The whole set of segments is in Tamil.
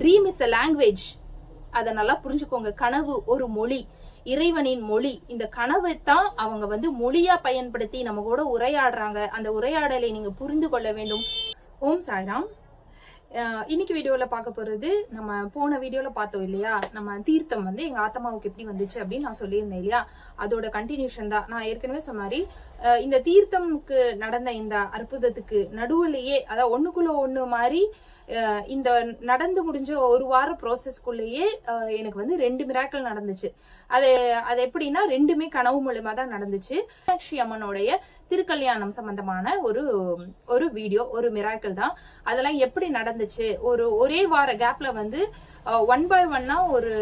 ட்ரீம் இஸ் அ லாங்குவேஜ் அதை நல்லா புரிஞ்சுக்கோங்க. கனவு ஒரு மொழி. இறைவனின் மொழி. இந்த கனவை தான் அவங்க வந்து மொழியா பயன்படுத்தி நம்ம கூட உரையாடுறாங்க. அந்த உரையாடலை நீங்க புரிந்து கொள்ள வேண்டும். ஓம் சாய்ராம். இன்னைக்கு வீடியோவில் பார்க்க போகிறது நம்ம போன வீடியோவில் பார்த்தோம் இல்லையா? நம்ம தீர்த்தம் வந்து எங்கள் ஆத்தமாவுக்கு எப்படி வந்துச்சு அப்படின்னு நான் சொல்லியிருந்தேன் இல்லையா? அதோட கண்டினியூஷன் தான். நான் ஏற்கனவே சொன்ன மாதிரி இந்த தீர்த்தம்க்கு நடந்த இந்த அற்புதத்துக்கு நடுவுலயே அதாவது ஒண்ணுக்குள்ள ஒண்ணு மாதிரி இந்த நடந்து முடிஞ்ச ஒரு வார ப்ராசஸ்க்குள்ளேயே எனக்கு வந்து ரெண்டு மிராக்கள் நடந்துச்சு. அது அது எப்படின்னா ரெண்டுமே கனவு மூலயமா தான் நடந்துச்சு. மீனாட்சி அம்மனுடைய திருக்கல்யாணம் சம்பந்தமான ஒரு ஒரு வீடியோ ஒரு மிராக்கள் தான். அதெல்லாம் எப்படி நடந்துச்சு? ஒரு ஒரே வார கேப்ல வந்து ஒன் பை ஒன்னா ஒரு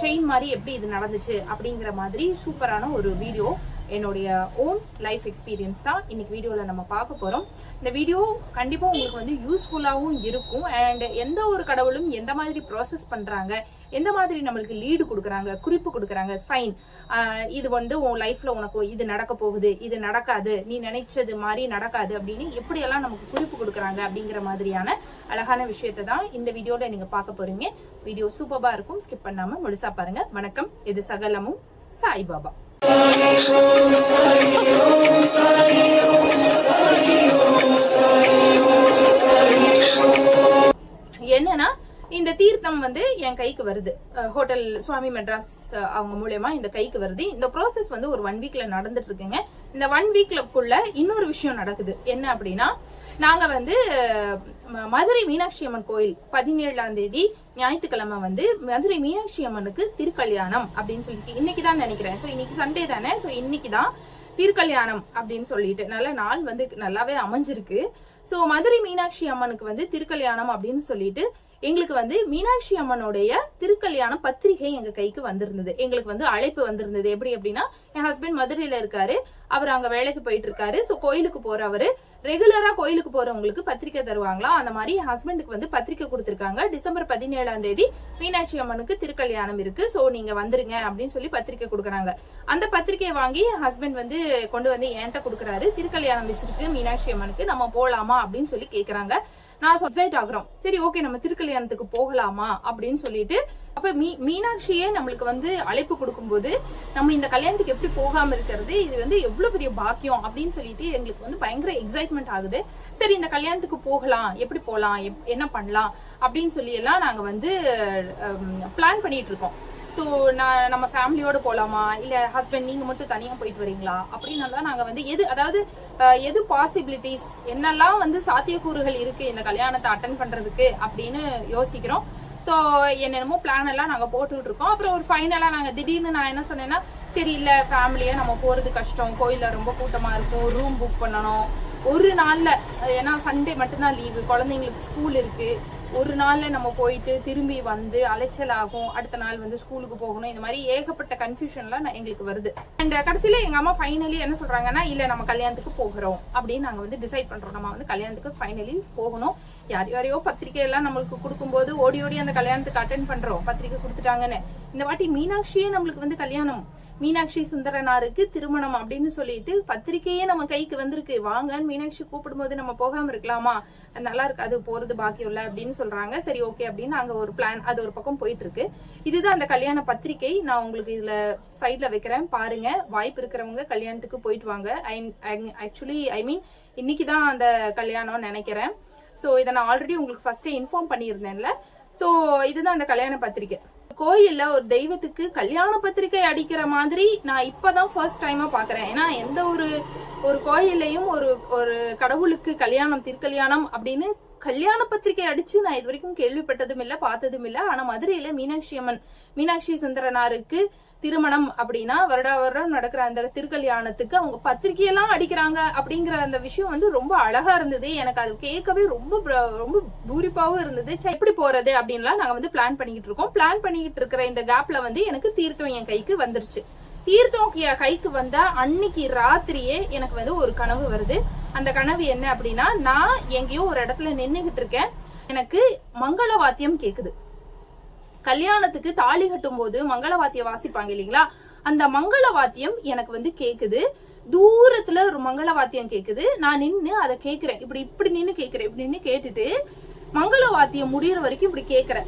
செயின் மாதிரி எப்படி இது நடந்துச்சு அப்படிங்கிற மாதிரி சூப்பரான ஒரு வீடியோ என்னுடைய ஓன் லைஃப் எக்ஸ்பீரியன்ஸ் தான் இன்னைக்கு வீடியோவில் நம்ம பார்க்க போகிறோம் இந்த வீடியோ கண்டிப்பாக உங்களுக்கு வந்து யூஸ்ஃபுல்லாகவும் இருக்கும். அண்ட் எந்த ஒரு கடவுளும் எந்த மாதிரி ப்ராசஸ் பண்ணுறாங்க எந்த மாதிரி நம்மளுக்கு லீடு கொடுக்குறாங்க குறிப்பு கொடுக்குறாங்க சைன் இது வந்து உன் லைஃப்பில் உனக்கு இது நடக்க போகுது இது நடக்காது நீ நினைச்சது மாதிரி நடக்காது அப்படின்னு எப்படியெல்லாம் நமக்கு குறிப்பு கொடுக்குறாங்க அப்படிங்கிற மாதிரியான அழகான விஷயத்தை தான் இந்த வீடியோவில் நீங்கள் பார்க்க போறீங்க. வீடியோ சூப்பராக இருக்கும் ஸ்கிப் பண்ணாமல் முழுசாக பாருங்கள் வணக்கம் இது சகலமும் சாய்பாபா. என்னன்னா இந்த தீர்த்தம் வந்து என் கைக்கு வருது. ஹோட்டல் சுவாமி மெட்ராஸ் அவங்க மூலயமா இந்த கைக்கு வருது. இந்த ப்ராசஸ் வந்து ஒரு ஒன் வீக்ல நடந்துட்டு இருக்குங்க. இந்த ஒன் வீக்லக்குள்ள இன்னொரு விஷயம் நடக்குது. என்ன அப்படின்னா நாங்க வந்து மதுரை மீனாட்சி அம்மன் கோயில் பதினேழாம் தேதி ஞாயிற்றுக்கிழமை வந்து மதுரை மீனாட்சி அம்மனுக்கு திருக்கல்யாணம் அப்படின்னு சொல்லிட்டு இன்னைக்கு தான் நினைக்கிறேன். சோ இன்னைக்கு சண்டே தானே? சோ இன்னைக்கு தான் திருக்கல்யாணம் அப்படின்னு சொல்லிட்டு நல்ல நாள் வந்து நல்லாவே அமைஞ்சிருக்கு. சோ மதுரை மீனாட்சி அம்மனுக்கு வந்து திருக்கல்யாணம் அப்படின்னு சொல்லிட்டு எங்களுக்கு வந்து மீனாட்சி அம்மனுடைய திருக்கல்யாண பத்திரிகை எங்க கைக்கு வந்திருந்தது. எங்களுக்கு வந்து அழைப்பு வந்திருந்தது. எப்படி அப்படின்னா என் ஹஸ்பண்ட் மதுரையில இருக்காரு. அவர் அங்க வேலைக்கு போயிட்டு இருக்காரு. சோ கோயிலுக்கு போறவரு. ரெகுலரா கோயிலுக்கு போறவங்களுக்கு பத்திரிக்கை தருவாங்களா அந்த மாதிரி ஹஸ்பண்டுக்கு வந்து பத்திரிக்கை கொடுத்திருக்காங்க. டிசம்பர் பதினேழாம் தேதி மீனாட்சி அம்மனுக்கு திருக்கல்யாணம் இருக்கு. சோ நீங்க வந்துருங்க அப்படின்னு சொல்லி பத்திரிக்கை கொடுக்குறாங்க. அந்த பத்திரிக்கையை வாங்கி ஹஸ்பண்ட் வந்து கொண்டு வந்து என்கிட்ட கொடுக்குறாரு. திருக்கல்யாணம் வச்சிருக்கு. மீனாட்சி அம்மனுக்கு நம்ம போலாமா அப்படின்னு சொல்லி கேக்குறாங்க. நான் சொசைட் ஆகுறோம். சரி ஓகே நம்ம திருக்கல்யாணத்துக்கு போகலாமா அப்படின்னு சொல்லிட்டு அப்ப மீ மீனாட்சியே நம்மளுக்கு வந்து அழைப்பு கொடுக்கும்போது நம்ம இந்த கல்யாணத்துக்கு எப்படி போகாம இருக்கிறது இது வந்து எவ்வளவு பெரிய பாக்கியம் அப்படின்னு சொல்லிட்டு எங்களுக்கு வந்து பயங்கர எக்ஸைட்மெண்ட் ஆகுது. சரி இந்த கல்யாணத்துக்கு போகலாம் எப்படி போகலாம் எப்- என்ன பண்ணலாம் அப்படின்னு சொல்லி எல்லாம் நாங்க வந்து பிளான் பண்ணிட்டு இருக்கோம். ஸோ நான் நம்ம ஃபேமிலியோட போகலாமா இல்லை ஹஸ்பண்ட் நீங்கள் மட்டும் தனியாக போயிட்டு வரீங்களா? அப்படின்னால நாங்கள் வந்து எது அதாவது எது பாசிபிலிட்டிஸ் என்னெல்லாம் வந்து சாத்தியக்கூறுகள் இருக்குது இந்த கல்யாணத்தை அட்டன் பண்ணுறதுக்கு அப்படின்னு யோசிக்கிறோம். ஸோ என்னென்னமோ பிளான் எல்லாம் நாங்கள் போட்டுக்கிட்டு இருக்கோம். அப்புறம் ஒரு ஃபைனலாக நாங்கள் திடீர்னு நான் என்ன சொன்னேன்னா சரி இல்லை ஃபேமிலியாக நம்ம போகிறது கஷ்டம். கோயிலில் ரொம்ப கூட்டமாக இருக்கும். ரூம் புக் பண்ணணும். ஒரு நாள்ல ஏன்னா சண்டே மட்டும்தான் லீவு குழந்தைங்களுக்கு ஸ்கூல் இருக்கு. ஒரு நாள்ல நம்ம போயிட்டு திரும்பி வந்து அலைச்சல் ஆகும். அடுத்த நாள் வந்து ஸ்கூலுக்கு போகணும். இந்த மாதிரி ஏகப்பட்ட கன்ஃபியூஷன்லாம் நான் எங்களுக்கு வருது. அண்ட் கடைசியில எங்க அம்மா ஃபைனலி என்ன சொல்றாங்கன்னா இல்ல நம்ம கல்யாணத்துக்கு போகிறோம். அப்படின்னு நாங்க வந்து டிசைட் பண்றோம். நம்ம வந்து கல்யாணத்துக்கு ஃபைனலி போகணும். யார் யாரையோ பத்திரிக்கை எல்லாம் நம்மளுக்கு கொடுக்கும்போது ஓடி ஓடி அந்த கல்யாணத்துக்கு அட்டன் பண்றோம். பத்திரிக்கை கொடுத்துட்டாங்கன்னு. இந்த வாட்டி மீனாட்சியே நம்மளுக்கு வந்து கல்யாணம். மீனாட்சி சுந்தரனாருக்கு திருமணம் அப்படின்னு சொல்லிட்டு பத்திரிக்கையே நம்ம கைக்கு வந்திருக்கு. வாங்கன்னு மீனாட்சி கூப்பிடும்போது நம்ம போகாம இருக்கலாமா? நல்லா நல்லா இருக்காது போறது பாக்கியம் இல்ல அப்படின்னு சொல்றாங்க. சரி ஓகே அப்படின்னு அங்க ஒரு பிளான் அது ஒரு பக்கம் போயிட்டு இருக்கு இதுதான் அந்த கல்யாண பத்திரிக்கை. நான் உங்களுக்கு இதுல சைட்ல வைக்கிறேன். பாருங்க வாய்ப்பு இருக்கிறவங்க கல்யாணத்துக்கு போயிட்டு வாங்க. ஆக்சுவலி ஐ மீன் இன்னைக்கு தான் அந்த கல்யாணம் நினைக்கிறேன். சோ இதை நான் ஆல்ரெடி உங்களுக்கு ஃபர்ஸ்டே இன்ஃபார்ம் பண்ணியிருந்தேன்ல. சோ இதுதான் அந்த கல்யாண பத்திரிக்கை. கோயில்ல ஒரு தெய்வத்துக்கு கல்யாண பத்திரிக்கை அடிக்கிற மாதிரி நான் இப்பதான் ஃபர்ஸ்ட் டைமா பாக்குறேன். ஏன்னா எந்த ஒரு ஒரு கோயில்லையும் ஒரு ஒரு கடவுளுக்கு கல்யாணம் திருக்கல்யாணம் அப்படின்னு கல்யாண பத்திரிக்கை அடிச்சு நான் இது வரைக்கும் கேள்விப்பட்டதும் இல்ல பார்த்ததும் இல்ல. ஆனா மதுரையில மீனாட்சி அம்மன் மீனாட்சி சுந்தரனாருக்கு திருமணம் அப்படின்னா வருட வருடம் நடக்கிற அந்த திருக்கல்யாணத்துக்கு அவங்க பத்திரிக்கையெல்லாம் அடிக்கிறாங்க அப்படிங்கிற அந்த விஷயம் வந்து ரொம்ப அழகா இருந்தது. எனக்கு அது கேட்கவே ரொம்ப ரொம்ப பூரிப்பாவும் இருந்தது. சரி, எப்படி போறது அப்படின்லாம் நாங்க வந்து பிளான் பண்ணிக்கிட்டு இருக்கோம். பிளான் பண்ணிக்கிட்டு இருக்கிற இந்த கேப்ல வந்து எனக்கு தீர்த்தம் என் கைக்கு வந்துருச்சு. தீர்த்தம் கைக்கு வந்தா அன்னைக்கு ராத்திரியே எனக்கு வந்து ஒரு கனவு வருது. அந்த கனவு என்ன அப்படின்னா நான் எங்கேயோ ஒரு இடத்துல நின்னுகிட்டு இருக்கேன். எனக்கு மங்கள வாத்தியம் கேக்குது. கல்யாணத்துக்கு தாலி கட்டும் போது மங்கள வாத்தியம் வாசிப்பாங்க இல்லைங்களா? அந்த மங்கள வாத்தியம் எனக்கு வந்து கேக்குது. தூரத்துல ஒரு மங்கள வாத்தியம் கேக்குது. நான் நின்னு அதை கேக்குறேன். இப்படி இப்படி நின்னு கேக்குறேன். இப்படி நின்னு கேட்டுட்டு மங்கள வாத்தியம் முடியற வரைக்கும் இப்படி கேக்குறேன்.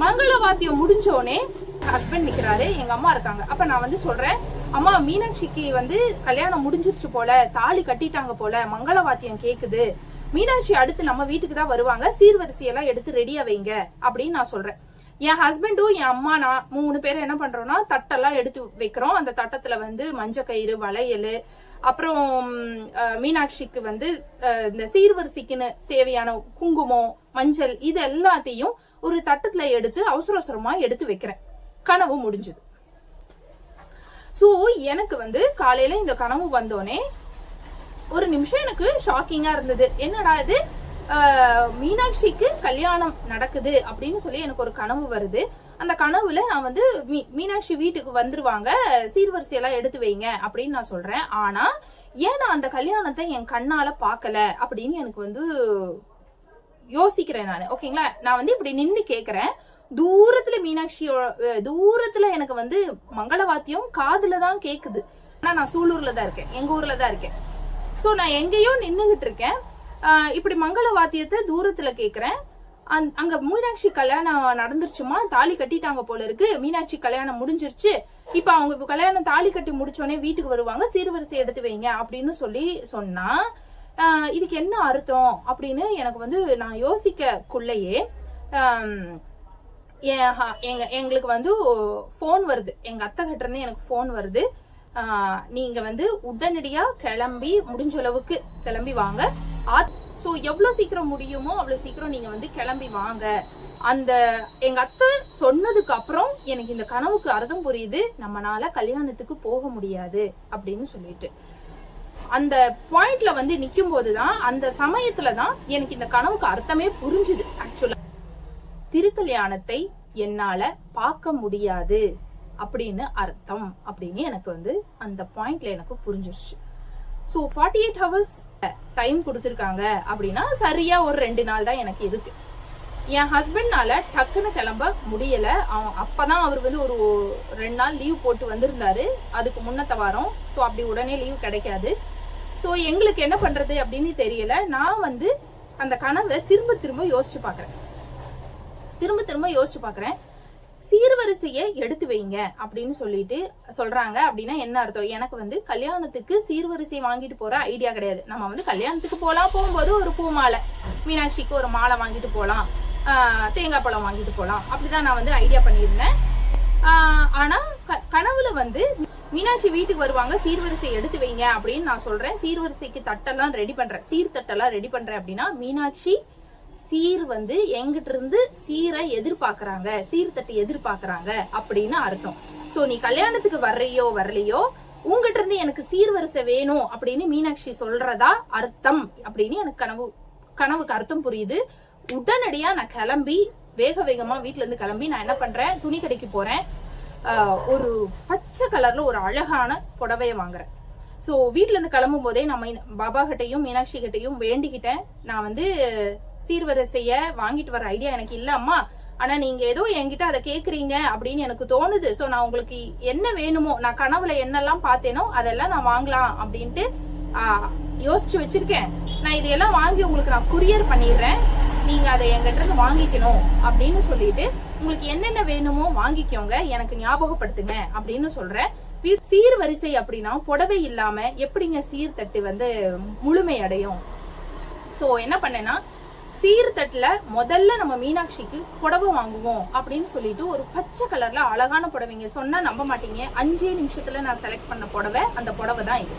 மங்கள வாத்தியம் முடிஞ்சோடனே ஹஸ்பண்ட் நிக்கிறாரு. எங்க அம்மா இருக்காங்க. அப்ப நான் வந்து சொல்றேன் அம்மா மீனாட்சிக்கு வந்து கல்யாணம் முடிஞ்சிருச்சு போல. தாலி கட்டிட்டாங்க போல. மங்கள வாத்தியம் கேக்குது. மீனாட்சி அடுத்து நம்ம வீட்டுக்கு தான் வருவாங்க. சீர்வரிசையெல்லாம் எடுத்து ரெடியா வைங்க. அப்படின்னு நான் சொல்றேன். என் ஹஸ்பண்டும் என் அம்மா நான் மூணு பேரும் என்ன பண்றோம்னா தட்டெல்லாம் எடுத்து வைக்கிறோம். அந்த தட்டத்துல வந்து மஞ்ச கயிறு வளையல் அப்புறம் மீனாட்சிக்கு வந்து இந்த சீர்வரிசைக்குன்னு தேவையான குங்குமம் மஞ்சள் இது எல்லாத்தையும் ஒரு தட்டத்துல எடுத்து அவசர அவசரமா எடுத்து வைக்கிறேன். கனவு முடிஞ்சது. ஸோ எனக்கு வந்து காலையில இந்த கனவு வந்தோடனே ஒரு நிமிஷம் எனக்கு ஷாக்கிங்கா இருந்தது. என்னடா இது? மீனாட்சிக்கு கல்யாணம் நடக்குது அப்படின்னு சொல்லி எனக்கு ஒரு கனவு வருது. அந்த கனவுல நான் வந்து மீ- மீனாட்சி வீட்டுக்கு வந்துருவாங்க. சீர்வரிசை எல்லாம் எடுத்து வைங்க அப்படின்னு நான் சொல்றேன். ஆனா ஏன் நான் அந்த கல்யாணத்தை என் கண்ணால பார்க்கல அப்படின்னு எனக்கு வந்து யோசிக்கிறேன் நான். ஓகேங்களா? நான் வந்து இப்படி நின்று கேட்குறேன் தூரத்துல மீனாட்சியோ தூரத்துல எனக்கு வந்து மங்களவாத்தியம் காதுல தான் கேக்குது. ஆனா நான் சூலூர்ல தான் இருக்கேன். எங்க ஊர்ல தான் இருக்கேன். ஸோ நான் எங்கேயோ நின்றுகிட்டு இருக்கேன். இப்படி மங்கள வாத்தியத்தை தூரத்துல கேக்குறேன். அந்- அங்க மீனாட்சி கல்யாணம் நடந்துருச்சுமா? தாலி கட்டிட்டாங்க போல இருக்கு. மீனாட்சி கல்யாணம் முடிஞ்சிருச்சு. இப்ப அவங்க கல்யாணம் தாலி கட்டி முடிச்சோடனே வீட்டுக்கு வருவாங்க. சீர்வரிசை எடுத்து வைங்க அப்படின்னு சொல்லி சொன்னா இதுக்கு என்ன அர்த்தம் அப்படின்னு எனக்கு வந்து நான் யோசிக்கக்குள்ளேயே எங்க எங்களுக்கு வந்து ஃபோன் வருது. எங்க அத்தை கிட்ட இருந்து எனக்கு ஃபோன் வருது. நீங்க வந்து உடனடியா கிளம்பி முடிஞ்ச அளவுக்கு கிளம்பி வாங்க. ஸோ எவ்வளவு சீக்கிரம் முடியுமோ அவ்வளவு சீக்கிரம் நீங்க வந்து கிளம்பி வாங்க. அந்த எங்க அத்தை சொன்னதுக்கு அப்புறம் எனக்கு இந்த கனவுக்கு அர்த்தம் புரியுது. நம்மனால கல்யாணத்துக்கு போக முடியாது அப்படின்னு சொல்லிட்டு. அந்த பாயிண்ட்ல வந்து நிக்கும் போதுதான் அந்த சமயத்துல தான் எனக்கு இந்த கனவுக்கு அர்த்தமே புரிஞ்சுது ஆக்சுவலா திருக்கல்யாணத்தை என்னால பார்க்க முடியாது. அப்படின்னு அர்த்தம் அப்படின்னு எனக்கு வந்து அந்த பாயிண்ட்ல எனக்கு புரிஞ்சிருச்சு. So forty eight hours time கொடுத்துருக்காங்க அப்படின்னா சரியா ஒரு ரெண்டு நாள் தான் எனக்கு இருக்கு. என் ஹஸ்பண்ட்னால டக்குன்னு கிளம்ப முடியல. அவன் அப்பதான் அவர் வந்து ஒரு ரெண்டு நாள் லீவ் போட்டு வந்திருந்தாரு. அதுக்கு முன்னத்த வாரம். ஸோ அப்படி உடனே லீவ் கிடைக்காது. ஸோ எங்களுக்கு என்ன பண்றது அப்படின்னு தெரியல. நான் வந்து அந்த கனவை திரும்ப திரும்ப யோசிச்சு பார்க்குறேன் திரும்ப திரும்ப யோசிச்சு பார்க்குறேன் சீர்வரிசையை எடுத்து வைங்க அப்படின்னு சொல்லிட்டு சொல்றாங்க. அப்படின்னா என்ன அர்த்தம்? எனக்கு வந்து கல்யாணத்துக்கு சீர்வரிசை வாங்கிட்டு போற ஐடியா கிடையாது. நம்ம வந்து கல்யாணத்துக்கு போகலாம் போகும்போது ஒரு பூ மாலை. மீனாட்சிக்கு ஒரு மாலை வாங்கிட்டு போகலாம் தேங்காய் பழம் வாங்கிட்டு போகலாம் அப்படிதான் நான் வந்து ஐடியா பண்ணியிருந்தேன். ஆனா க- கனவுல வந்து மீனாட்சி வீட்டுக்கு வருவாங்க. சீர்வரிசை எடுத்து வைங்க அப்படின்னு நான் சொல்றேன். சீர்வரிசைக்கு தட்டெல்லாம் ரெடி பண்றேன். சீர்தட்டெல்லாம் ரெடி பண்றேன் அப்படின்னா மீனாட்சி சீர் வந்து எங்கிட்ட இருந்து சீரை எதிர்பார்க்கறாங்க சீர்தட்டு எதிர்பார்க்கறாங்க அப்படின்னு அர்த்தம். சோ நீ கல்யாணத்துக்கு வர்றையோ வரலையோ உங்ககிட்ட இருந்து எனக்கு சீர்வரிசை வேணும் அப்படின்னு மீனாட்சி சொல்றதா அர்த்தம் அப்படின்னு எனக்கு கனவு கனவுக்கு அர்த்தம் புரியுது. உடனடியா நான் கிளம்பி வேக வேகமா வீட்டுல இருந்து கிளம்பி நான் என்ன பண்றேன்? துணி கடைக்கு போறேன். ஒரு பச்சை கலர்ல ஒரு அழகான புடவைய வாங்குறேன். ஸோ வீட்ல இருந்து கிளம்பும் போதே நம்ம இந்த பாபா கிட்டையும் மீனாட்சி கிட்டையும் வேண்டிக்கிட்டேன். நான் வந்து சீர்வரிசைய வாங்கிட்டு வர ஐடியா எனக்கு இல்ல அம்மா. ஆனா நீங்க ஏதோ என்கிட்ட அதை கேக்குறீங்க அப்படின்னு எனக்கு தோணுது. சோ நான் உங்களுக்கு என்ன வேணுமோ நான் கனவுல என்னெல்லாம் பார்த்தேனோ அதெல்லாம் நான் வாங்கலாம் அப்படின்ட்டு யோசிச்சு வச்சிருக்கேன். நான் இதையெல்லாம் வாங்கி உங்களுக்கு நான் குரியர் பண்ணிடுறேன். நீங்க அதை என்கிட்ட இருந்து வாங்கிக்கணும் அப்படின்னு சொல்லிட்டு உங்களுக்கு என்னென்ன வேணுமோ வாங்கிக்கோங்க. எனக்கு ஞாபகப்படுத்துங்க அப்படின்னு சொல்றேன். சீர் வரிசை அப்படின்னா புடவை இல்லாம எப்படிங்க சீர்தட்டு வந்து முழுமை அடையும்? சோ என்ன பண்ணேன்னா சீர்தட்டில் முதல்ல நம்ம மீனாட்சிக்கு புடவை வாங்குவோம் அப்படின்னு சொல்லிட்டு ஒரு பச்சை கலர்ல அழகான புடவைங்க. சொன்னா நம்ப மாட்டீங்க. அஞ்சே நிமிஷத்துல நான் செலக்ட் பண்ண புடவை அந்த புடவை தான் இது.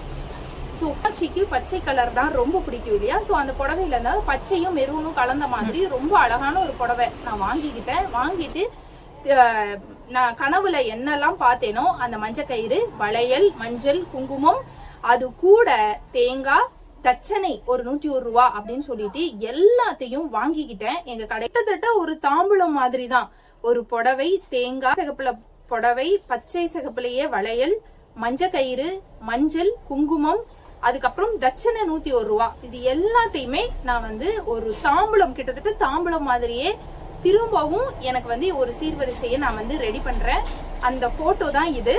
ஸோ மீனாட்சிக்கு பச்சை கலர் தான் ரொம்ப பிடிக்கும் இல்லையா? ஸோ அந்த புடவையில இருந்தால் பச்சையும் மெரூனும் கலந்த மாதிரி ரொம்ப அழகான ஒரு புடவை நான் வாங்கிக்கிட்டேன். வாங்கிட்டு நான் கனவுல என்னெல்லாம் பார்த்தேனோ அந்த மஞ்சள் கயிறு வளையல் மஞ்சள் குங்குமம் அது கூட தேங்காய் தச்சனை ஒரு நூத்தி ஒரு ரூபா அப்படின்னு சொல்லிட்டு எல்லாத்தையும் வாங்கிக்கிட்டேன். எங்க கடை கிட்டத்தட்ட ஒரு தாம்பூலம் மாதிரி தான் ஒரு புடவை தேங்காய் சிகப்புல புடவை பச்சை சிகப்புலயே வளையல் மஞ்ச கயிறு மஞ்சள் குங்குமம் அதுக்கப்புறம் தட்சணை நூத்தி ஒரு ரூபா. இது எல்லாத்தையுமே நான் வந்து ஒரு தாம்பூலம் கிட்டத்தட்ட தாம்பூலம் மாதிரியே திரும்பவும் எனக்கு வந்து ஒரு சீர்வரிசையை நான் வந்து ரெடி பண்றேன். அந்த போட்டோ தான் இது.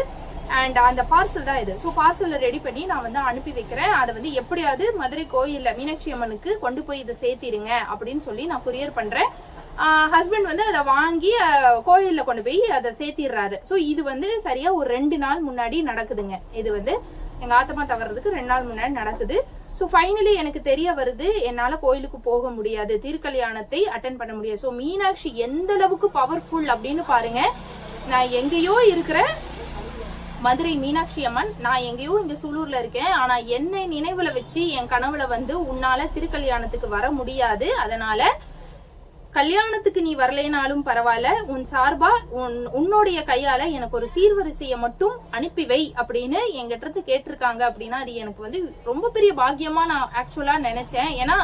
அண்ட் அந்த பார்சல் தான் இது. ஸோ பார்சலை ரெடி பண்ணி நான் வந்து அனுப்பி வைக்கிறேன். அதை வந்து எப்படியாவது மதுரை கோயிலில் மீனாட்சி அம்மனுக்கு கொண்டு போய் இதை சேர்த்திருங்க அப்படின்னு சொல்லி நான் கொரியர் பண்ணுறேன் ஹஸ்பண்ட் வந்து அதை வாங்கி கோயிலில் கொண்டு போய் அதை சேர்த்திடுறாரு. ஸோ இது வந்து சரியா ஒரு ரெண்டு நாள் முன்னாடி நடக்குதுங்க. இது வந்து எங்கள் ஆத்தமா தவறதுக்கு ரெண்டு நாள் முன்னாடி நடக்குது. ஸோ ஃபைனலி எனக்கு தெரிய வருது என்னால் கோயிலுக்கு போக முடியாது திருக்கல்யாணத்தை அட்டன் பண்ண முடியாது. ஸோ மீனாட்சி எந்த அளவுக்கு பவர்ஃபுல் அப்படின்னு பாருங்க. நான் எங்கேயோ இருக்கிற மதுரை மீனாட்சி அம்மன் நான் எங்கேயோ இங்க சூலூர்ல இருக்கேன். ஆனா என்னை நினைவுல வச்சு என் கனவுல வந்து உன்னால திருக்கல்யாணத்துக்கு வர முடியாது. அதனால கல்யாணத்துக்கு நீ வரலைனாலும் பரவாயில்ல. உன் சார்பா உன் உன்னுடைய கையால எனக்கு ஒரு சீர்வரிசையை மட்டும் அனுப்பி வை அப்படின்னு என்கிட்ட இருந்து கேட்டிருக்காங்க அப்படின்னா அது எனக்கு வந்து ரொம்ப பெரிய பாக்கியமா நான் ஆக்சுவலா நினைச்சேன். ஏன்னா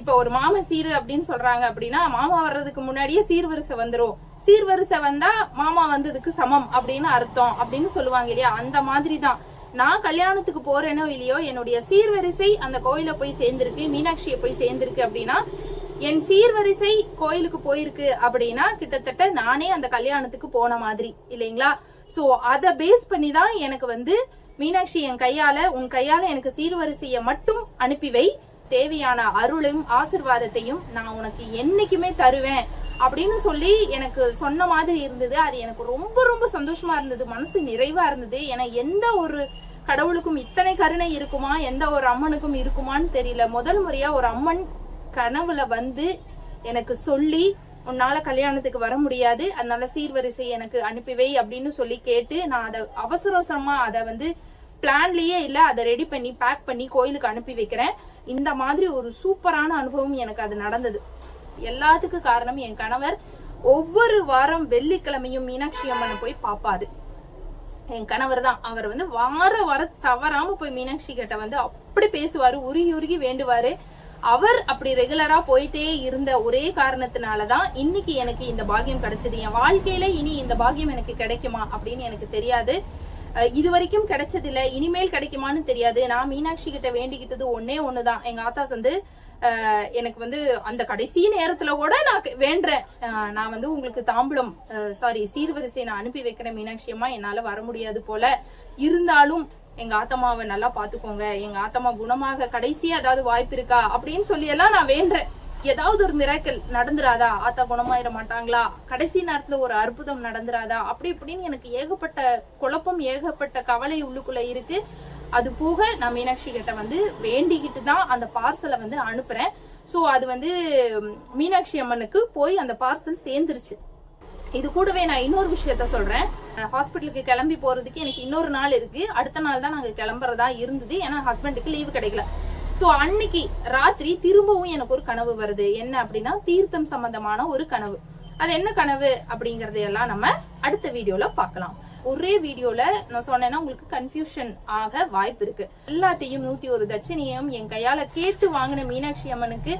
இப்ப ஒரு மாம சீரு அப்படின்னு சொல்றாங்க அப்படின்னா மாமா வர்றதுக்கு முன்னாடியே சீர்வரிசை வந்துடும் சீர்வரிசை வந்தா மாமா வந்ததுக்கு சமம் அப்படின்னு அர்த்தம் அப்படின்னு சொல்லுவாங்க இல்லையா? அந்த மாதிரி தான் நான் கல்யாணத்துக்கு போறேனோ இல்லையோ என்னுடைய சீர்வரிசை அந்த கோயில போய் சேர்ந்திருக்கு மீனாட்சியை போய் சேர்ந்திருக்கு அப்படின்னா என் சீர்வரிசை கோயிலுக்கு போயிருக்கு அப்படின்னா கிட்டத்தட்ட நானே அந்த கல்யாணத்துக்கு போன மாதிரி இல்லைங்களா? சோ அத பேஸ் பண்ணி தான் எனக்கு வந்து மீனாட்சி என் கையால உன் கையால எனக்கு சீர்வரிசையை மட்டும் அனுப்பி வை. தேவையான அருளும் ஆசிர்வாதத்தையும் நான் உனக்கு என்னைக்குமே தருவேன். அப்படின்னு சொல்லி எனக்கு சொன்ன மாதிரி இருந்தது. அது எனக்கு ரொம்ப ரொம்ப சந்தோஷமா இருந்தது. மனசு நிறைவா இருந்தது. ஏன்னா எந்த ஒரு கடவுளுக்கும் இத்தனை கருணை இருக்குமா? எந்த ஒரு அம்மனுக்கும் இருக்குமான்னு தெரியல. முதல் முறையா ஒரு அம்மன் கனவுல வந்து எனக்கு சொல்லி உன்னால கல்யாணத்துக்கு வர முடியாது. அதனால சீர்வரிசை எனக்கு அனுப்பிவை அப்படின்னு சொல்லி கேட்டு நான் அதை அவசர அவசரமா அதை வந்து பிளான்லயே இல்ல அதை ரெடி பண்ணி பேக் பண்ணி கோயிலுக்கு அனுப்பி வைக்கிறேன். இந்த மாதிரி ஒரு சூப்பரான அனுபவம் எனக்கு அது நடந்தது. எல்லாத்துக்கும் காரணம் என் கணவர். ஒவ்வொரு வாரம் வெள்ளிக்கிழமையும் மீனாட்சி அம்மனை போய் பார்ப்பாரு என் கணவர் தான். அவர் வந்து வார வார தவறாம போய் மீனாட்சி கிட்ட வந்து அப்படி பேசுவாரு உருகி உருகி வேண்டுவாரு. அவர் அப்படி ரெகுலரா போயிட்டே இருந்த ஒரே காரணத்தினாலதான் இன்னைக்கு எனக்கு இந்த பாக்கியம் கிடைச்சது. என் வாழ்க்கையில இனி இந்த பாக்கியம் எனக்கு கிடைக்குமா அப்படின்னு எனக்கு தெரியாது. இது வரைக்கும் கிடைச்சதில்ல. இனிமேல் கிடைக்குமான்னு தெரியாது. நான் மீனாட்சி கிட்ட வேண்டிக்கிட்டது ஒன்னே ஒண்ணுதான். எங்க ஆத்தாஸ் வந்து எனக்கு வந்து அந்த கடைசி நேரத்துல கூட நான் வேண்டேன் வேண்டுறேன். நான் வந்து உங்களுக்கு தாம்பூலம் சாரி சீர்வரிசை நான் அனுப்பி வைக்கிறேன் மீனாட்சி அம்மா. என்னால வர முடியாது போல. இருந்தாலும் எங்க ஆத்தம்மாவை நல்லா பாத்துக்கோங்க. எங்க ஆத்தம்மா குணமாக கடைசியா ஏதாவது வாய்ப்பு இருக்கா அப்படின்னு சொல்லி எல்லாம் நான் வேண்டுறேன். ஏதாவது ஒரு மிராக்கல் நடந்துராதா? ஆத்தா குணமாயிட மாட்டாங்களா? கடைசி நேரத்துல ஒரு அற்புதம் நடந்துராதா? அப்படி இப்படின்னு எனக்கு ஏகப்பட்ட குழப்பம் ஏகப்பட்ட கவலை உள்ளுக்குள்ள இருக்கு. அது போக நான் மீனாட்சி கிட்ட வந்து வேண்டிக்கிட்டு தான் அந்த பார்சலை வந்து அனுப்புறேன். ஸோ அது வந்து மீனாட்சி அம்மனுக்கு போய் அந்த பார்சல் சேர்ந்துருச்சு. இது கூடவே நான் இன்னொரு விஷயத்த சொல்றேன். ஹாஸ்பிட்டலுக்கு கிளம்பி போறதுக்கு எனக்கு இன்னொரு நாள் இருக்கு. அடுத்த நாள் தான் நாங்கள் கிளம்புறதா இருந்தது. ஏன்னா ஹஸ்பண்டுக்கு லீவு கிடைக்கல. ஸோ அன்னைக்கு ராத்திரி திரும்பவும் எனக்கு ஒரு கனவு வருது. என்ன அப்படின்னா தீர்த்தம் சம்பந்தமான ஒரு கனவு. அது என்ன கனவு அப்படிங்கறதையெல்லாம் நம்ம அடுத்த வீடியோல பார்க்கலாம். ஒரே வீடியோல நான் சொன்னேன்னா உங்களுக்கு கன்ஃபியூஷன் ஆக வாய்ப்பு இருக்கு. எல்லாத்தையும் நூத்தி ஒரு தட்சணையும் என் கையால கேட்டு வாங்கின மீனாட்சி அம்மனுக்கு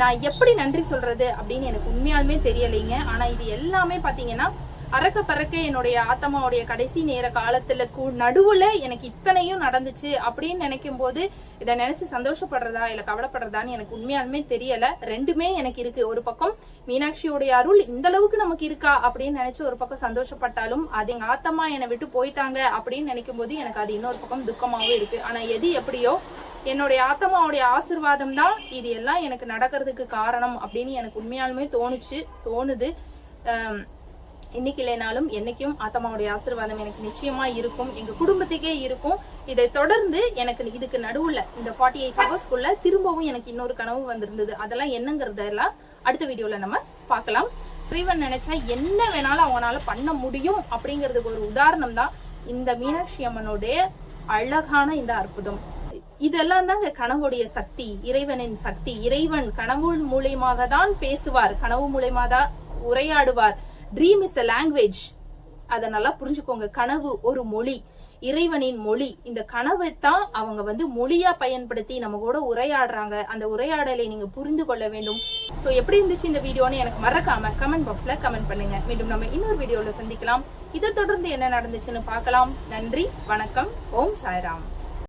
நான் எப்படி நன்றி சொல்றது அப்படின்னு எனக்கு உண்மையாலுமே தெரியலைங்க. ஆனா இது எல்லாமே பாத்தீங்கன்னா அறக்க பறக்க என்னுடைய ஆத்தம்மாவுடைய கடைசி நேர காலத்துல நடுவுல எனக்கு இத்தனையும் நடந்துச்சு அப்படின்னு நினைக்கும் போது இதை நினைச்சு சந்தோஷப்படுறதா இல்ல கவலைப்படுறதான்னு எனக்கு உண்மையாலுமே தெரியல. ரெண்டுமே எனக்கு இருக்கு. ஒரு பக்கம் மீனாட்சியோடைய அருள் இந்த அளவுக்கு நமக்கு இருக்கா அப்படின்னு நினைச்சு ஒரு பக்கம் சந்தோஷப்பட்டாலும் அது எங்க ஆத்தம்மா என்னை விட்டு போயிட்டாங்க அப்படின்னு நினைக்கும் போது எனக்கு அது இன்னொரு பக்கம் துக்கமாவும் இருக்கு. ஆனா எது எப்படியோ என்னுடைய ஆத்தம்மாவுடைய ஆசிர்வாதம் தான் இது எல்லாம் எனக்கு நடக்கிறதுக்கு காரணம் அப்படின்னு எனக்கு உண்மையாலுமே தோணுச்சு தோணுது. இன்னைக்கு இல்லைனாலும் என்னைக்கும் ஆத்தம்மாவுடைய ஆசீர்வாதம் எனக்கு நிச்சயமா இருக்கும். எங்க குடும்பத்துக்கே இருக்கும். இதை தொடர்ந்து எனக்கு இதுக்கு நடுவுல இந்த ஃபார்ட்டி எயிட் ஹவர்ஸ்க்குள்ள திரும்பவும் எனக்கு இன்னொரு கனவு வந்திருந்தது. அதெல்லாம் என்னங்கறதெல்லாம் அடுத்த வீடியோல நம்ம பார்க்கலாம். ஸ்ரீவன் நினைச்சா என்ன வேணாலும் அவங்களால பண்ண முடியும் அப்படிங்கிறதுக்கு ஒரு உதாரணம் தான் இந்த மீனாட்சி அம்மனுடைய அழகான இந்த அற்புதம். இதெல்லாம் தாங்க கனவுடைய சக்தி இறைவனின் சக்தி. இறைவன் கனவு மூலியமாக தான் பேசுவார் கனவு மூலியமாக தான் உரையாடுவார். ட்ரீம் இஸ் அ லாங்குவேஜ் அதை நல்லா புரிஞ்சுக்கோங்க. கனவு ஒரு மொழி. இறைவனின் மொழி. இந்த கனவை தான் அவங்க வந்து மொழியா பயன்படுத்தி நம்ம கூட உரையாடுறாங்க. அந்த உரையாடலை நீங்க புரிந்து கொள்ள வேண்டும். ஸோ எப்படி இருந்துச்சு இந்த வீடியோன்னு எனக்கு மறக்காம கமெண்ட் பாக்ஸ்ல கமெண்ட் பண்ணுங்க. மீண்டும் நம்ம இன்னொரு வீடியோல சந்திக்கலாம். இதை தொடர்ந்து என்ன நடந்துச்சுன்னு பார்க்கலாம். நன்றி வணக்கம். ஓம் சாய்ராம்.